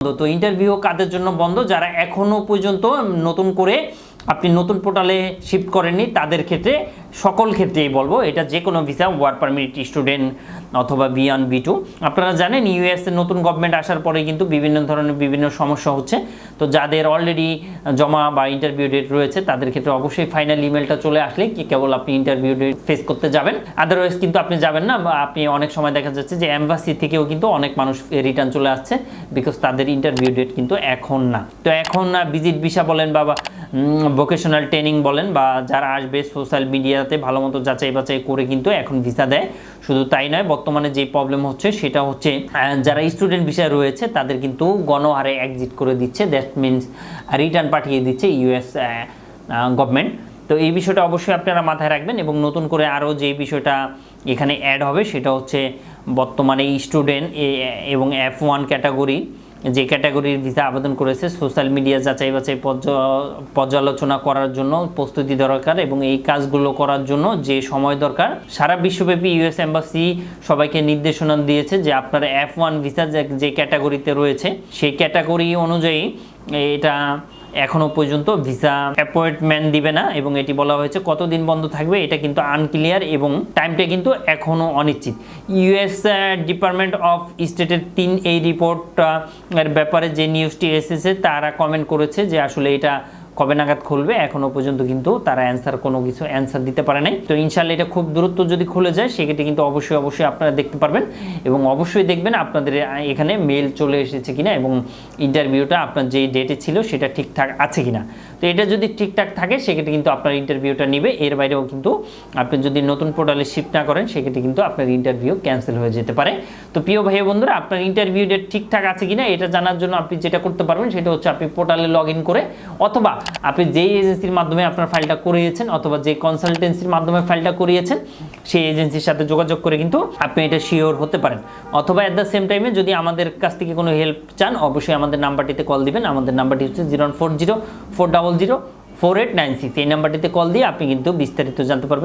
তো ইন্টারভিউ কাদের জন্য বন্ধ? যারা এখনও পর্যন্ত নতুন করে আপনি নতুন পোর্টালে শিফট করেননি, তাদের ক্ষেত্রে সকল ক্ষেত্রেই বলব, এটা যে কোনো ভিসা ওয়ার্ক পারমিট স্টুডেন্ট অথবা বি ওয়ান বি টু আপনারা জানেন ইউএস এর নতুন গভর্নমেন্ট আসার পরে কিন্তু বিভিন্ন ধরনের বিভিন্ন সমস্যা হচ্ছে। তো যাদের অলরেডি জমা বা ইন্টারভিউ ডেট রয়েছে, তাদের ক্ষেত্রে অবশ্যই ফাইনাল ইমেলটা চলে আসলে কি কেবল আপনি ইন্টারভিউ ডেট ফেস করতে যাবেন। আদারওয়াইজ কিন্তু আপনি যাবেন না আপনি অনেক সময় দেখা যাচ্ছে যে এম্বাসি থেকেও কিন্তু অনেক মানুষ রিটার্ন চলে আসছে বিকজ তাদের ইন্টারভিউ ডেট কিন্তু এখন না। তো এখন না ভিজিট ভিসা বলেন বা ভোকেশনাল ট্রেনিং বলেন বা যারা আসবে সোশ্যাল মিডিয়াতে ভালো মতো যাচাই বাছাই করে কিন্তু এখন ভিসা দেয়। শুধু তাই নয়, বর্তমানে যে প্রবলেম হচ্ছে সেটা হচ্ছে যারা স্টুডেন্ট ভিসায় রয়েছে তাদের কিন্তু গণহারে এক্সিট করে দিচ্ছে। দ্যাট মিনস রিটার্ন পাঠিয়ে দিচ্ছে ইউএস গভর্নমেন্ট তো এই বিষয়টা অবশ্যই আপনারা মাথায় রাখবেন এবং নতুন করে আরও যে বিষয়টা এখানে অ্যাড হবে সেটা হচ্ছে বর্তমানে স্টুডেন্ট এবং এফ ওয়ান ক্যাটাগরি যে ক্যাটাগরির ভিসা আবেদন করেছে, সোশ্যাল মিডিয়া যাচাই বাছাই পর্য- পর্যালোচনা করার জন্য প্রস্তুতি দরকার এবং এই কাজগুলো করার জন্য যে সময় দরকার, সারা বিশ্বব্যাপী ইউএস এম্বাসি সবাইকে নির্দেশনা দিয়েছে যে আপনার এফ ওয়ান ভিসা যে ক্যাটাগরিতে রয়েছে, সেই ক্যাটাগরি অনুযায়ী এটা এখনও পর্যন্ত ভিসা অ্যাপয়েন্টমেন্ট দিবে না এবং এটি বলা হয়েছে কতদিন বন্ধ থাকবে এটা কিন্তু আনক্লিয়ার এবং টাইমটা কিন্তু এখনও অনিশ্চিত। ইউএস ডিপার্টমেন্ট অফ স্টেটের তিন এই রিপোর্ট এর ব্যাপারে যে নিউজটি এসেছে, তারা কমেন্ট করেছে যে আসলে এটা কবে নাগাদ খুলবে এখনও পর্যন্ত কিন্তু তারা অ্যান্সার কোনো কিছু অ্যান্সার দিতে পারে নাই। তো ইনশাল্লাহ এটা খুব দূরত্ব যদি খুলে যায়, সেক্ষেত্রে কিন্তু অবশ্যই অবশ্যই আপনারা দেখতে পারবেন এবং অবশ্যই দেখবেন আপনাদের এখানে মেল চলে এসেছে কিনা এবং ইন্টারভিউটা আপনার যে ডেটে ছিল সেটা ঠিকঠাক আছে কিনা। তো এটা যদি ঠিকঠাক থাকে, সেক্ষেত্রে কিন্তু আপনার ইন্টারভিউটা নিবে। এর বাইরেও কিন্তু আপনি যদি নতুন পোর্টালে শিফট না করেন, সেক্ষেত্রে কিন্তু আপনার ইন্টারভিউ ক্যান্সেল হয়ে যেতে পারে। তো প্রিয় ভাই বন্ধুরা, আপনার ইন্টারভিউ ডেট ঠিকঠাক আছে কিনা, এটা জানার জন্য আপনি যেটা করতে পারবেন, সেটা হচ্ছে আপনি পোর্টালে লগ করে, অথবা আপনি যেই এজেন্সির মাধ্যমে আপনার ফাইলটা করিয়েছেন, অথবা যে কনসালটেন্সির মাধ্যমে ফাইলটা করিয়েছেন, সেই এজেন্সির সাথে যোগাযোগ করে কিন্তু আপনি এটা শিওর হতে পারেন। অথবা অ্যাট দ্য সেম টাইমে যদি আমাদের কাছ থেকে কোনো হেল্প চান, অবশ্যই আমাদের নাম্বারটিতে কল দিবেন। আমাদের নাম্বারটি হচ্ছে zero four zero four double zero four eight nine six এই নাম্বারটিতে কল দিয়ে আপনি কিন্তু বিস্তারিত জানতে পারবেন।